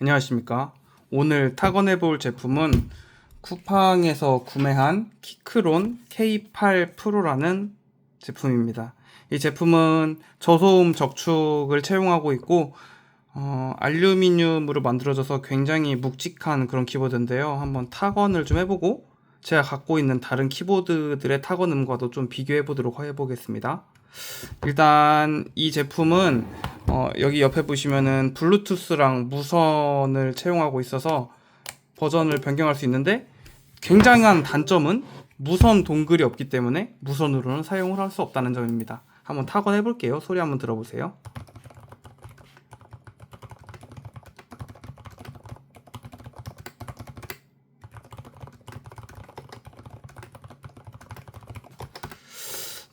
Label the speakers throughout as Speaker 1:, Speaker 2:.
Speaker 1: 안녕하십니까. 오늘 타건해 볼 제품은 쿠팡에서 구매한 키크론 K8 프로라는 제품입니다. 이 제품은 저소음 적축을 채용하고 있고 어, 알루미늄으로 만들어져서 굉장히 묵직한 그런 키보드인데요. 한번 타건을 좀 해보고 제가 갖고 있는 다른 키보드들의 타건음과도 좀 비교해 보도록 해보겠습니다. 일단 이 제품은 어, 여기 옆에 보시면은 블루투스랑 무선을 채용하고 있어서 버전을 변경할 수 있는데 굉장한 단점은 무선 동글이 없기 때문에 무선으로는 사용을 할 수 없다는 점입니다. 한번 타건 해볼게요. 소리 한번 들어보세요.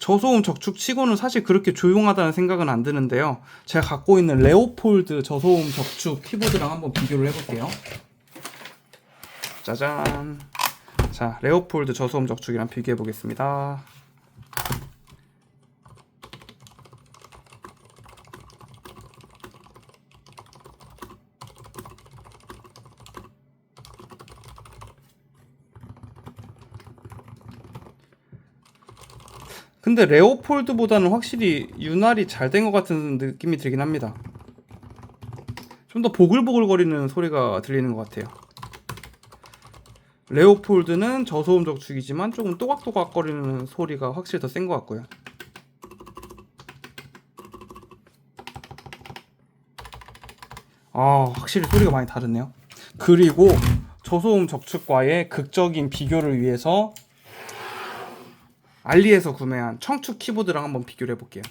Speaker 1: 저소음 적축 치고는 사실 그렇게 조용하다는 생각은 안 드는데요. 제가 갖고 있는 레오폴드 저소음 적축 키보드랑 한번 비교를 해볼게요. 짜잔. 자, 레오폴드 저소음 적축이랑 비교해 보겠습니다. 근데 레오폴드보다는 확실히 윤활이 잘 된 것 같은 느낌이 들긴 합니다. 좀 더 보글보글거리는 소리가 들리는 것 같아요. 레오폴드는 저소음 적축이지만 조금 또각또각거리는 소리가 확실히 더 센 것 같고요. 아, 확실히 소리가 많이 다르네요. 그리고 저소음 적축과의 극적인 비교를 위해서 알리에서 구매한 청축 키보드랑 한번 비교를 해볼게요.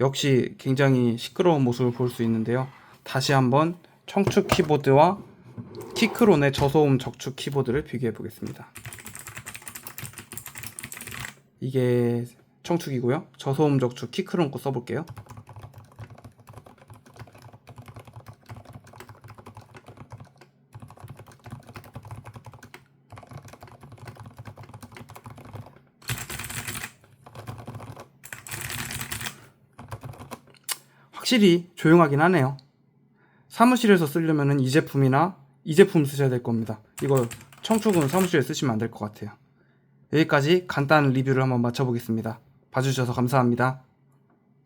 Speaker 1: 역시 굉장히 시끄러운 모습을 볼 수 있는데요. 다시 한번 청축 키보드와 키크론의 저소음 적축 키보드를 비교해 보겠습니다. 이게 청축이고요. 저소음 적축 키크론 거 써볼게요. 확실히 조용하긴 하네요. 사무실에서 쓰려면 이 제품이나 이 제품 쓰셔야 될 겁니다. 이거 청축은 사무실에 쓰시면 안 될 것 같아요. 여기까지 간단한 리뷰를 한번 마쳐보겠습니다. 봐주셔서 감사합니다.